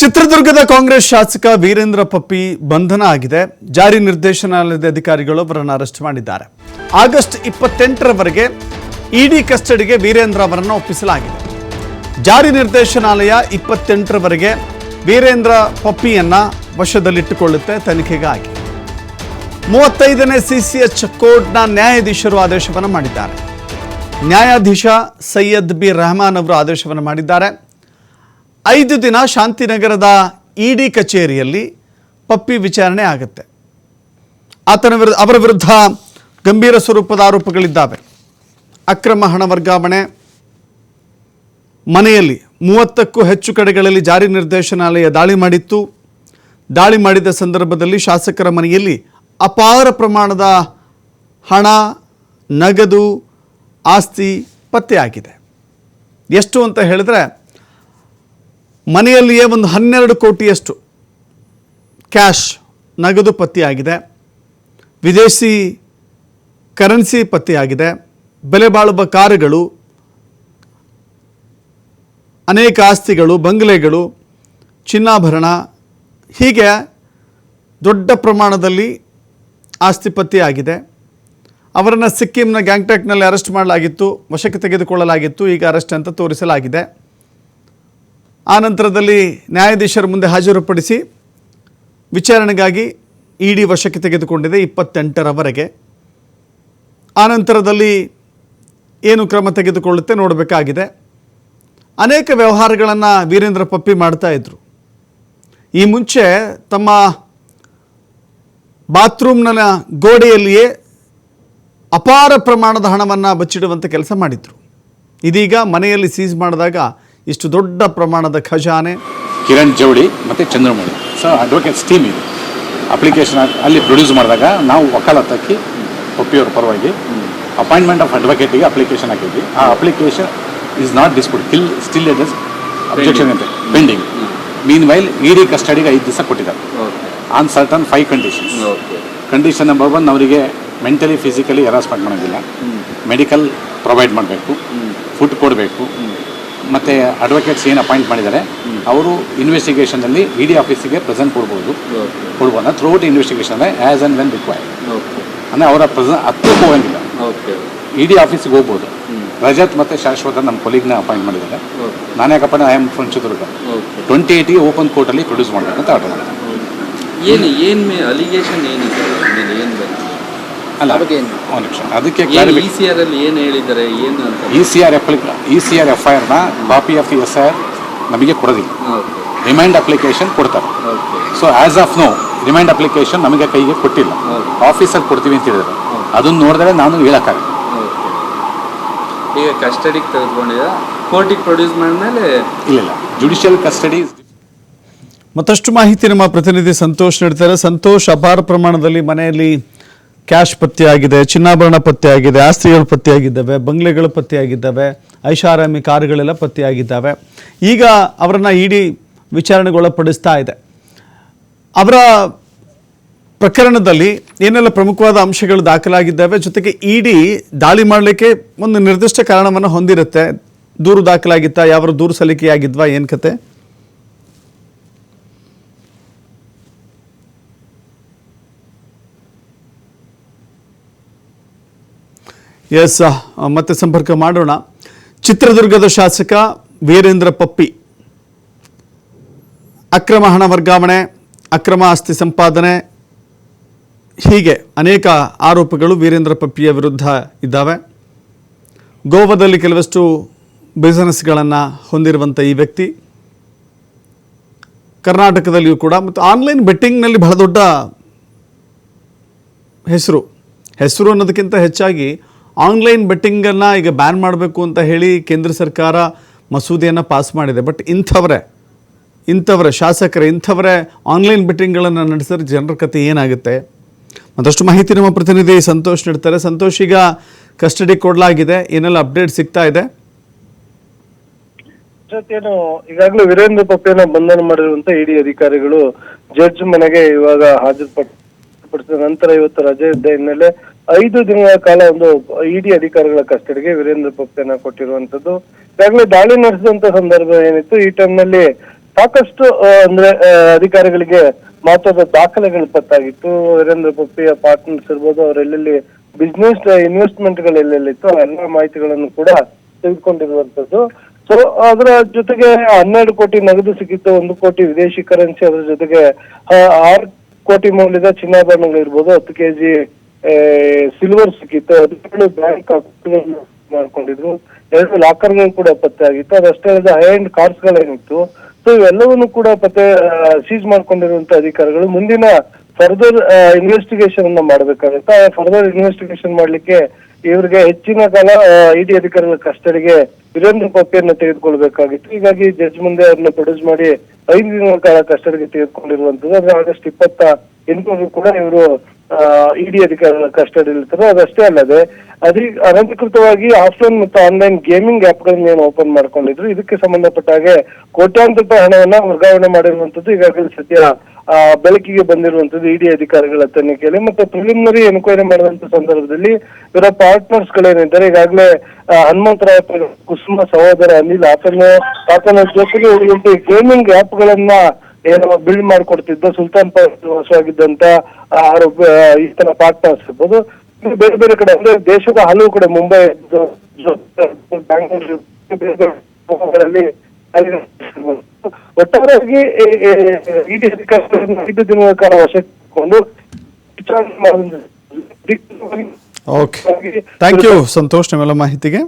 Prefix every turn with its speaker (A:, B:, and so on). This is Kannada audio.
A: ಚಿತ್ರದುರ್ಗದ ಕಾಂಗ್ರೆಸ್ ಶಾಸಕ ವೀರೇಂದ್ರ ಪಪ್ಪಿ ಬಂಧನ ಆಗಿದೆ. ಜಾರಿ ನಿರ್ದೇಶನಾಲಯದ ಅಧಿಕಾರಿಗಳು ಅವರನ್ನು ಅರೆಸ್ಟ್ ಮಾಡಿದ್ದಾರೆ. ಆಗಸ್ಟ್ ಇಪ್ಪತ್ತೆಂಟರವರೆಗೆ ಇಡಿ ಕಸ್ಟಡಿಗೆ ವೀರೇಂದ್ರ ಅವರನ್ನು ಒಪ್ಪಿಸಲಾಗಿದೆ. ಜಾರಿ ನಿರ್ದೇಶನಾಲಯ ಇಪ್ಪತ್ತೆಂಟರವರೆಗೆ ವೀರೇಂದ್ರ ಪಪ್ಪಿಯನ್ನು ವಶದಲ್ಲಿಟ್ಟುಕೊಳ್ಳುತ್ತೆ ತನಿಖೆಗಾಗಿ. ಮೂವತ್ತೈದನೇ ಸಿಸಿಎಚ್ ಕೋರ್ಟ್ನ ನ್ಯಾಯಾಧೀಶರು ಆದೇಶವನ್ನು ಮಾಡಿದ್ದಾರೆ. ನ್ಯಾಯಾಧೀಶ ಸೈಯದ್ ಬಿ ರೆಹಮಾನ್ ಅವರು ಆದೇಶವನ್ನು ಮಾಡಿದ್ದಾರೆ. ಐದು ದಿನ ಶಾಂತಿನಗರದ ಇಡಿ ಕಚೇರಿಯಲ್ಲಿ ಪಪ್ಪಿ ವಿಚಾರಣೆ ಆಗುತ್ತೆ. ಆತನ ವಿರುದ್ಧ, ಅವರ ವಿರುದ್ಧ ಗಂಭೀರ ಸ್ವರೂಪದ ಆರೋಪಗಳಿದ್ದಾವೆ. ಅಕ್ರಮ ಹಣ ವರ್ಗಾವಣೆ, ಮನೆಯಲ್ಲಿ ಮೂವತ್ತಕ್ಕೂ ಹೆಚ್ಚು ಕಡೆಗಳಲ್ಲಿ ಜಾರಿ ನಿರ್ದೇಶನಾಲಯ ದಾಳಿ ಮಾಡಿತ್ತು. ದಾಳಿ ಮಾಡಿದ ಸಂದರ್ಭದಲ್ಲಿ ಶಾಸಕರ ಮನೆಯಲ್ಲಿ ಅಪಾರ ಪ್ರಮಾಣದ ಹಣ, ನಗದು, ಆಸ್ತಿ ಪತ್ತೆಯಾಗಿದೆ. ಎಷ್ಟು ಅಂತ ಹೇಳಿದ್ರೆ ಮನೆಯಲ್ಲಿಯೇ ಒಂದು ಹನ್ನೆರಡು ಕೋಟಿಯಷ್ಟು ಕ್ಯಾಶ್ ನಗದು ಪತ್ತೆಯಾಗಿದೆ. ವಿದೇಶಿ ಕರೆನ್ಸಿ ಪತ್ತೆಯಾಗಿದೆ. ಬೆಲೆ ಬಾಳುವ ಕಾರುಗಳು, ಅನೇಕ ಆಸ್ತಿಗಳು, ಬಂಗ್ಲೆಗಳು, ಚಿನ್ನಾಭರಣ, ಹೀಗೆ ದೊಡ್ಡ ಪ್ರಮಾಣದಲ್ಲಿ ಆಸ್ತಿ ಪತ್ತೆಯಾಗಿದೆ. ಅವರನ್ನು ಸಿಕ್ಕಿಂನ ಗ್ಯಾಂಗ್ಟಾಕ್ನಲ್ಲಿ ಅರೆಸ್ಟ್ ಮಾಡಲಾಗಿತ್ತು, ವಶಕ್ಕೆ ತೆಗೆದುಕೊಳ್ಳಲಾಗಿತ್ತು, ಈಗ ಅರೆಸ್ಟ್ ಅಂತ ತೋರಿಸಲಾಗಿದೆ. ಆ ನಂತರದಲ್ಲಿ ನ್ಯಾಯಾಧೀಶರ ಮುಂದೆ ಹಾಜರುಪಡಿಸಿ ವಿಚಾರಣೆಗಾಗಿ ಇಡಿ ವಶಕ್ಕೆ ತೆಗೆದುಕೊಂಡಿದೆ ಇಪ್ಪತ್ತೆಂಟರವರೆಗೆ. ಆ ನಂತರದಲ್ಲಿ ಏನು ಕ್ರಮ ತೆಗೆದುಕೊಳ್ಳುತ್ತೆ ನೋಡಬೇಕಾಗಿದೆ. ಅನೇಕ ವ್ಯವಹಾರಗಳನ್ನು ವೀರೇಂದ್ರ ಪಪ್ಪಿ ಮಾಡ್ತಾ ಇದ್ದರು ಈ ಮುಂಚೆ ತಮ್ಮ ಬಾತ್ರೂಮ್ನ ಗೋಡೆಯಲ್ಲಿಯೇ ಅಪಾರ ಪ್ರಮಾಣದ ಹಣವನ್ನು ಬಚ್ಚಿಡುವಂಥ ಕೆಲಸ ಮಾಡಿದರು. ಇದೀಗ ಮನೆಯಲ್ಲಿ ಸೀಸ್ ಮಾಡಿದಾಗ ಇಷ್ಟು ದೊಡ್ಡ ಪ್ರಮಾಣದ ಖಜಾನೆ.
B: ಕಿರಣ್ ಜವಳಿ ಮತ್ತು ಚಂದ್ರಮೌಳಿ. ಸೊ ಅಡ್ವೊಕೇಟ್ಸ್ ಟೀಮ್ ಇದೆ. ಅಪ್ಲಿಕೇಶನ್ ಅಲ್ಲಿ ಪ್ರೊಡ್ಯೂಸ್ ಮಾಡಿದಾಗ ನಾವು ವಕಾಲತ್ತಕ್ಕೆ ಒಪ್ಪಿಯವ್ರ ಪರವಾಗಿ ಅಪಾಯಿಂಟ್ಮೆಂಟ್ ಆಫ್ ಅಡ್ವೊಕೇಟಿಗೆ ಅಪ್ಲಿಕೇಶನ್ ಹಾಕಿದ್ವಿ. ಆ application is not dispute kill still it is objection ಅಂತ ಪೆಂಡಿಂಗ್ ಮೀನ್ ವೈಲ್ ಇಡಿ ಕಸ್ಟಡಿಗೆ ಐದು ದಿವಸ ಕೊಟ್ಟಿದ್ದಾರೆ. On certain five conditions condition number one ಅವರಿಗೆ ಮೆಂಟಲಿ ಫಿಸಿಕಲಿ ಹೆರಾಸ್ಮೆಂಟ್ ಮಾಡೋದಿಲ್ಲ. ಮೆಡಿಕಲ್ ಪ್ರೊವೈಡ್ ಮಾಡಬೇಕು. ಫುಡ್ ಕೊಡಬೇಕು. ಮತ್ತು ಅಡ್ವೊಕೇಟ್ಸ್ ಏನು ಅಪಾಯಿಂಟ್ ಮಾಡಿದ್ದಾರೆ ಅವರು ಇನ್ವೆಸ್ಟಿಗೇಷನಲ್ಲಿ ಇ ಡಿ ಆಫೀಸಿಗೆ ಪ್ರೆಸೆಂಟ್ ಕೊಡ್ಬೋದು. ಕೊಡ್ಬೋದು. Throughout investigation as and when required ಅಂದರೆ ಅವರ ಪ್ರೆಸೆಂಟ್ ಹತ್ತಿರಕ್ಕೂ ಹೋಗಂಗಿಲ್ಲ. ಇ ಡಿ ಆಫೀಸಿಗೆ ಹೋಗ್ಬೋದು. ರಜತ್ ಮತ್ತು ಶಾಶ್ವತ ನಮ್ಮ ಕೊಲೀಗ್ನ ಅಪಾಯಿಂಟ್ ಮಾಡಿದ್ದಾರೆ. ನಾನು ಯಾಕಪ್ಪ I am from Chitradurga twenty ಏಯ್ಟಿಗೆ open ಕೋರ್ಟಲ್ಲಿ ಪ್ರೊಡ್ಯೂಸ್ ಮಾಡಬೇಕಂತ ಆರ್ಡರ್ ಮಾಡಿದೆ
C: ಏನು ಏನು ಅಲಿಗೇಷನ್ ಏನಿದೆ? ಏನು ಏನ್
B: ಅಲ್ಲ ಒಂದು ನಿಮಿಷ. ಅದಕ್ಕೆ
C: ಏನು ಇ ಸಿ ಆರ್ ಅಲ್ಲಿ ಏನು ಹೇಳಿದ್ದಾರೆ ಏನು ಅಂತ?
B: E C R ಅಪ್ಲಿಕ E C R F I ಆರ್ನ copy of S I R ನಮಗೆ ಕೊಡೋದಿಲ್ಲ. ರಿಮೈಂಡ್ ಅಪ್ಲಿಕೇಶನ್ ಕೊಡ್ತಾರೆ.
C: Okay.
B: So as of now remind application ನಮಗೆ ಕೈಗೆ ಕೊಟ್ಟಿಲ್ಲ. ಆಫೀಸಲ್ಲಿ ಕೊಡ್ತೀವಿ ಅಂತ ಹೇಳಿದ್ರು. ಅದನ್ನು ನೋಡಿದ್ರೆ ನಾನು ಹೇಳೋಕ್ಕಾಗಲ್ಲ.
C: ಈಗ ಕಸ್ಟಡಿಗೆ ತೆಗೆದುಕೊಂಡಿದ್ದ ಕೋರ್ಟಿಗೆ ಪ್ರೊಡ್ಯೂಸ್ ಮಾಡಿದ್ಮೇಲೆ
B: ಇಲ್ಲ ಇಲ್ಲ. ಜುಡಿಷಿಯಲ್ ಕಸ್ಟಡಿ
A: ಮತ್ತಷ್ಟು ಮಾಹಿತಿ ನಮ್ಮ ಪ್ರತಿನಿಧಿ ಸಂತೋಷ್ ನೀಡ್ತಾರೆ ಸಂತೋಷ್ ಅಪಾರ ಪ್ರಮಾಣದಲ್ಲಿ ಮನೆಯಲ್ಲಿ ಕ್ಯಾಶ್ ಪತ್ತೆಯಾಗಿದೆ, ಚಿನ್ನಾಭರಣ ಪತ್ತೆಯಾಗಿದೆ, ಆಸ್ತಿಗಳು ಪತ್ತೆಯಾಗಿದ್ದಾವೆ, ಬಂಗ್ಲೆಗಳು ಪತ್ತೆಯಾಗಿದ್ದಾವೆ, ಐಷಾರಾಮಿ ಕಾರುಗಳೆಲ್ಲ ಪತ್ತೆಯಾಗಿದ್ದಾವೆ. ಈಗ ಅವರನ್ನು ಇಡಿ ವಿಚಾರಣೆಗೊಳಪಡಿಸ್ತಾ ಇದೆ. ಅವರ ಪ್ರಕರಣದಲ್ಲಿ ಏನೆಲ್ಲ ಪ್ರಮುಖವಾದ ಅಂಶಗಳು ದಾಖಲಾಗಿದ್ದಾವೆ, ಜೊತೆಗೆ ಇಡಿ ದಾಳಿ ಮಾಡಲಿಕ್ಕೆ ಒಂದು ನಿರ್ದಿಷ್ಟ ಕಾರಣವನ್ನು ಹೊಂದಿರುತ್ತೆ. ದೂರು ದಾಖಲಾಗಿತ್ತಾ, ಯಾವ ದೂರು ಸಲ್ಲಿಕೆಯಾಗಿದ್ವಾ, ಏನು ಕತೆ? ಎಸ್ ಮತ್ತೆ ಸಂಪರ್ಕ ಮಾಡೋಣ. ಚಿತ್ರದುರ್ಗದ ಶಾಸಕ ವೀರೇಂದ್ರ ಪಪ್ಪಿ. ಅಕ್ರಮ ಹಣ ವರ್ಗಾವಣೆ, ಅಕ್ರಮ ಆಸ್ತಿ ಸಂಪಾದನೆ, ಹೀಗೆ ಅನೇಕ ಆರೋಪಗಳು ವೀರೇಂದ್ರ ಪಪ್ಪಿಯ ವಿರುದ್ಧ ಇದ್ದಾವೆ. ಗೋವಾದಲ್ಲಿ ಕೆಲವಷ್ಟು ಬಿಸಿನೆಸ್ಗಳನ್ನು ಹೊಂದಿರುವಂಥ ಈ ವ್ಯಕ್ತಿ. ಕರ್ನಾಟಕದಲ್ಲಿಯೂ ಕೂಡ ಮತ್ತು ಆನ್ಲೈನ್ ಬೆಟ್ಟಿಂಗ್ನಲ್ಲಿ ಬಹಳ ದೊಡ್ಡ ಹೆಸರು. ಹೆಸರು ಅನ್ನೋದಕ್ಕಿಂತ ಹೆಚ್ಚಾಗಿ ಆನ್ಲೈನ್ ಬೆಟ್ಟಿಂಗನ್ನು ಈಗ ಬ್ಯಾನ್ ಮಾಡಬೇಕು ಅಂತ ಹೇಳಿ ಕೇಂದ್ರ ಸರ್ಕಾರ ಮಸೂದೆಯನ್ನು ಪಾಸ್ ಮಾಡಿದೆ. ಬಟ್ ಇಂಥವರೇ ಇಂಥವರೇ, ಶಾಸಕರೇ, ಇಂಥವರೇ ಆನ್ಲೈನ್ ಬೆಟ್ಟಿಂಗ್ಗಳನ್ನು ನಡೆಸಿದ್ರೆ ಜನರ ಕತೆ ಏನಾಗುತ್ತೆ? ಮತ್ತಷ್ಟು ಮಾಹಿತಿ ನಮ್ಮ ಪ್ರತಿನಿಧಿ ಸಂತೋಷ್ ನೀಡ್ತಾರೆ. ಸಂತೋಷ್, ಈಗ ಕಸ್ಟಡಿ ಕೊಡಲಾಗಿದೆ. ಏನೆಲ್ಲ ಅಪ್ಡೇಟ್ ಸಿಗ್ತಾ ಇದೆ?
D: ಜೊತೆನು ಈಗಾಗಲೇ ವೀರೇಂದ್ರ ಪಪ್ಪೇನ ಬಂಧನ ಮಾಡಿರುವಂತ ಇಡಿ ಅಧಿಕಾರಿಗಳು ಜಡ್ಜ್ ಮನೆಗೆ ಇವಾಗ ಹಾಜರುಪಡಿಸಿದ ನಂತರ ಇವತ್ತು ರಜೆ ಇದ್ದ ಹಿನ್ನೆಲೆ ಐದು ದಿನಗಳ ಕಾಲ ಒಂದು ಇಡಿ ಅಧಿಕಾರಿಗಳ ಕಸ್ಟಡಿಗೆ ವೀರೇಂದ್ರ ಪಪ್ತೇನ ಕೊಟ್ಟಿರುವಂತದ್ದು ಈಗಾಗಲೇ ದಾಳಿ ನಡೆಸಿದಂತ ಸಂದರ್ಭ ಏನಿತ್ತು, ಈ ಟೈಮ್ನಲ್ಲಿ ಸಾಕಷ್ಟು ಅಂದ್ರೆ ಅಧಿಕಾರಿಗಳಿಗೆ ಮಹತ್ವದ ದಾಖಲೆಗಳು ಪತ್ತಾಗಿತ್ತು. ವೀರೇಂದ್ರ ಪಪ್ಪಿಯ ಪಾರ್ಟ್ನರ್ಸ್ ಇರ್ಬೋದು ಅವರೆಲ್ಲೆಲ್ಲಿ ಬಿಸ್ನೆಸ್ ಇನ್ವೆಸ್ಟ್ಮೆಂಟ್ಗಳು ಎಲ್ಲೆಲ್ಲಿತ್ತು ಎಲ್ಲಾ ಮಾಹಿತಿಗಳನ್ನು ಕೂಡ ತೆಗೆದುಕೊಂಡಿರುವಂತದ್ದು ಸೊ ಅದರ ಜೊತೆಗೆ ಹನ್ನೆರಡು ಕೋಟಿ ನಗದು ಸಿಕ್ಕಿತ್ತು, ಒಂದು ಕೋಟಿ ವಿದೇಶಿ ಕರೆನ್ಸಿ ಅದರ ಜೊತೆಗೆ ಆರು ಕೋಟಿ ಮೌಲ್ಯದ ಚಿನ್ನಾಭರಣಗಳು ಇರ್ಬೋದು ಹತ್ತು ಕೆಜಿ ಸಿಲ್ವರ್ ಸಿಕ್ಕಿತ್ತು ಹದಿನೇಳು ಬ್ಯಾಂಕ್ ಮಾಡ್ಕೊಂಡಿದ್ರು. ಎರಡು ಲಾಕರ್ಗಳು ಕೂಡ ಪತ್ತೆ ಆಗಿತ್ತು. ಅದಷ್ಟೇ ಅಲ್ಲದೆ ಹೈ ಅಂಡ್ ಕಾರ್ಸ್ ಗಳೇನಿತ್ತು. ಸೊ ಇವೆಲ್ಲವನ್ನು ಕೂಡ ಪತ್ತೆ ಸೀಸ್ ಮಾಡ್ಕೊಂಡಿರುವಂತ ಅಧಿಕಾರಿಗಳು ಮುಂದಿನ ಫರ್ದರ್ ಇನ್ವೆಸ್ಟಿಗೇಷನ್ ಅನ್ನ ಮಾಡ್ಬೇಕಾಗುತ್ತೆ. ಫರ್ದರ್ ಇನ್ವೆಸ್ಟಿಗೇಷನ್ ಮಾಡ್ಲಿಕ್ಕೆ ಇವರಿಗೆ ಹೆಚ್ಚಿನ ಕಾಲ ಇಡಿ ಅಧಿಕಾರಿಗಳ ಕಸ್ಟಡಿಗೆ ವೀರೇಂದ್ರ ಪಪ್ಪಿಯನ್ನು ತೆಗೆದುಕೊಳ್ಬೇಕಾಗಿತ್ತು. ಹೀಗಾಗಿ ಜಡ್ಜ್ ಮುಂದೆ ಅವ್ರನ್ನ ಪ್ರೊಡ್ಯೂಸ್ ಮಾಡಿ ಐದು ದಿನಗಳ ಕಾಲ ಕಸ್ಟಡಿಗೆ ತೆಗೆದುಕೊಂಡಿರುವಂತದ್ದು ಅಂದ್ರೆ ಆಗಸ್ಟ್ ಇಪ್ಪತ್ತ ಎಂಟು ಕೂಡ ಇವರು ಇಡಿ ಅಧಿಕಾರಿಗಳ ಕಸ್ಟಡಿ ಇರ್ತಾರೆ ಅದಷ್ಟೇ ಅಲ್ಲದೆ ಅಧಿ ಅನಧಿಕೃತವಾಗಿ ಆಫ್ಲೈನ್ ಮತ್ತು ಆನ್ಲೈನ್ ಗೇಮಿಂಗ್ ಆಪ್ ಗಳನ್ನ ಏನು ಓಪನ್ ಮಾಡ್ಕೊಂಡಿದ್ರು, ಇದಕ್ಕೆ ಸಂಬಂಧಪಟ್ಟ ಹಾಗೆ ಕೋಟ್ಯಾಂತರ ರೂಪಾಯಿ ಹಣವನ್ನ ವರ್ಗಾವಣೆ ಮಾಡಿರುವಂತದ್ದು ಈಗಾಗಲೇ ಸದ್ಯ ಬೆಳಕಿಗೆ ಬಂದಿರುವಂತದ್ದು ಇಡಿ ಅಧಿಕಾರಿಗಳ ತನಿಖೆಯಲ್ಲಿ ಮತ್ತೆ ಪ್ರಿಲಿಮಿನರಿ ಎನ್ಕ್ವೈರಿ ಮಾಡಿದಂತ ಸಂದರ್ಭದಲ್ಲಿ ಇವರ ಪಾರ್ಟ್ನರ್ಸ್ ಗಳೇನಿದ್ದಾರೆ ಈಗಾಗಲೇ ಹನುಮಂತರಾಯ ಕುಸುಮ ಸಹೋದರ ಅನಿಲ್ ಆತನ ಆತನ ಜೊತೆಗೆ ಗೇಮಿಂಗ್ ಆಪ್ ಗಳನ್ನ ಏನು ಬಿಲ್ಡ್ ಮಾಡಿಕೊಡ್ತಿದ್ದ ಸುಲ್ತಾನ್ ವಾಸವಾಗಿದ್ದಂತ ಆರೋಪ ಈತನ ಪಾರ್ಟ್ನರ್ಸ್ ಇರ್ಬೋದು ಬೇರೆ ಬೇರೆ ಕಡೆ ಅಂದ್ರೆ ದೇಶದ ಹಲವು ಕಡೆ ಮುಂಬೈ, ಬ್ಯಾಂಗ್ಳೂರು ಬೇರೆ ಬೇರೆ ಒಟ್ಟಾರೆಯಾಗಿ ಐದು ದಿನಗಳ ಕಾಲ ವಶಕ್ಕೊಂಡು ವಿಚಾರಣೆ
A: ಓಕೆ ಥ್ಯಾಂಕ್ ಯು ಸಂತೋಷ್, ನಿಮ್ಮೆಲ್ಲ ಮಾಹಿತಿಗೆ.